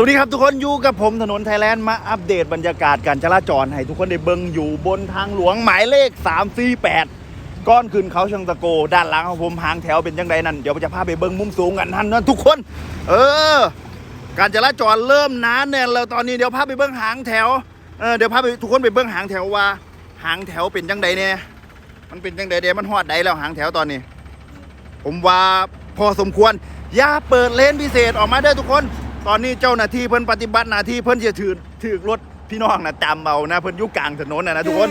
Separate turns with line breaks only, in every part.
สวัสดีครับทุกคนอยู่กับผมถนนไทยแลนด์มาอัปเดตบรรยากาศการจราจรให้ทุกคนได้เบิ่งอยู่บนทางหลวงหมายเลข 348 ก้อนขึ้นเขาชังตะโก ด้านหลังของผมหางแถวเป็นยังไงนั่น เดี๋ยวจะพาไปเบิ่งมุมสูงกันทันนะทุกคน เออ การจราจรเริ่มหนาแน่นแล้วตอนนี้เดี๋ยวพาไปเบิ่งหางแถวเออเดี๋ยวพาไปทุกคนไปเบิ่งหางแถวว่า หางแถวเป็นยังไงเนี่ยมันเป็นยังไงเดี๋ยวมันฮอดใดแล้วหางแถวตอนนี้ ผมว่าพอสมควรอย่าเปิดเลนพิเศษออกมาเด้อทุกคน ตอนนี้เจ้าหน้าที่เพิ่นปฏิบัติหน้าที่เพิ่นจะถือถือรถพี่น้องนะจำเอานะเพิ่นอยู่กลางถนนนะนะทุกคน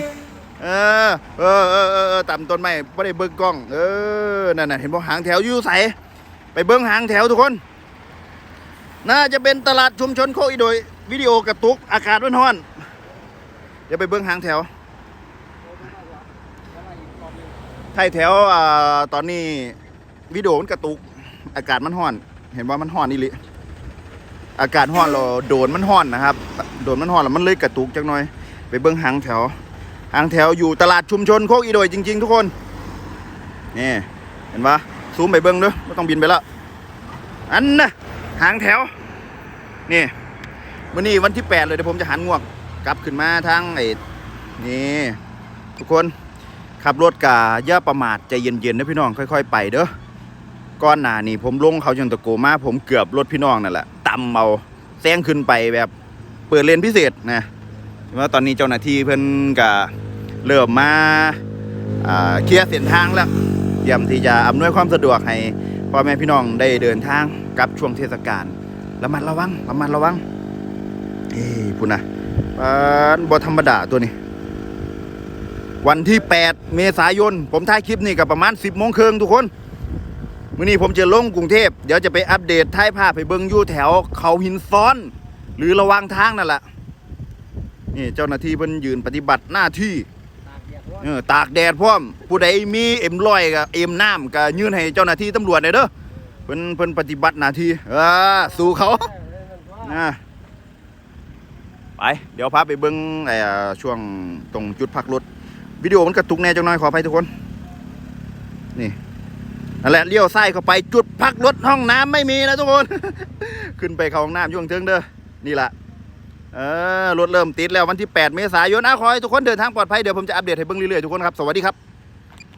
เออเออเออเออต่ำต้นไม้ไม่ได้เบิ่งกล้อง เออนั่นน่ะเห็นบ่หางแถวอยู่ใสไปเบิ่งหางแถวทุกคน น่าจะเป็นตลาดชุมชนโคอีโดยวิดีโอกระตุกอากาศร้อนๆเดี๋ยวไปเบิ่งหางแถวไทยแถวอ่าตอนนี้วิดีโอมันกระตุกอากาศมันร้อน เห็นว่ามันร้อนนี่ลิ อากาศร้อนเราโดนมันร้อนนะครับ โดนมันร้อนแล้วมันเลยกระตุกจักหน่อย ไปเบิ้งหางแถวหางแถวอยู่ตลาดชุมชนโคกอีโดยจริง ๆ ทุกคนนี่เห็นปะซูมไปเบิ้งด้วยไม่ต้องบินไปล้วอันน่ะหางแถวนี่วันนี้วันที่แปดเลยเดี๋ยวผมจะหันงวกกลับขึ้นมาทางไอ้นี่ทุกคนขับรถกาย่าประมาทใจเย็นๆนะพี่น้องค่อย ๆ ไปเด้อก้อนหนานี่ผมลงเขาจังตะโกมาผมเกือบรถพี่น้องนั่นแหละำเอาแซงขึ้นไปแบบเปิดเลนพิเศษนะว่าตอนนี้เจ้าหน้าที่เพิ่นก็เริ่มมาเคลียร์เส้นทางแล้วเตรียมที่จะอำนวยความสะดวกให้พ่อแม่พี่น้องได้เดินทางกับช่วงเทศกาลระมัดระวังระมัดระวังเอ้พูดนะปานบ่ธรรมดาตัวนี้ วันที่ 8 เมษายน ผมถ่ายคลิปนี่ก็ประมาณ 10โมงครึ่งทุกคน มื่อนี้ผมจะลงกรุงเทพเดี๋ยวจะไปอัปเดตท้ายภาพไปเบิ้งอยู่แถว เขาหินซ้อน หรือระวางทางนั่นแหละนี่เจ้าหน้าที่เพิ่นยืนปฏิบัติหน้าที่เออตากแดดพร้อม ผู้ใดมีเอ็มลอยกับเอ็มน้ำก็ยื่นให้เจ้าหน้าที่ตำรวจหน่อยเด้อเพิ่นเพิ่นปฏิบัติหน้าที่เออสู่เขานะไปเดี๋ยวพาไปเบิ้งไอ้ช่วงตรงจุดพักรถวิดีโอมันกระตุกแน่จังน้อยขออภัยทุกคน นี่ นั่นแหละเลี้ยวซ้ายเข้าไปจุดพักรถห้องน้ำไม่มีนะทุกคน ขึ้นไปเข้าห้องน้ำย่วงเทิงเด้อนี่แหละเออรถเริ่มติดแล้ววันที่ 8 เมษายนนะขอให้ทุกคนเดินทางปลอดภัยเดี๋ยวผมจะอัปเดตให้เบิ่งเรื่อยๆทุกคนครับสวัสดีครับ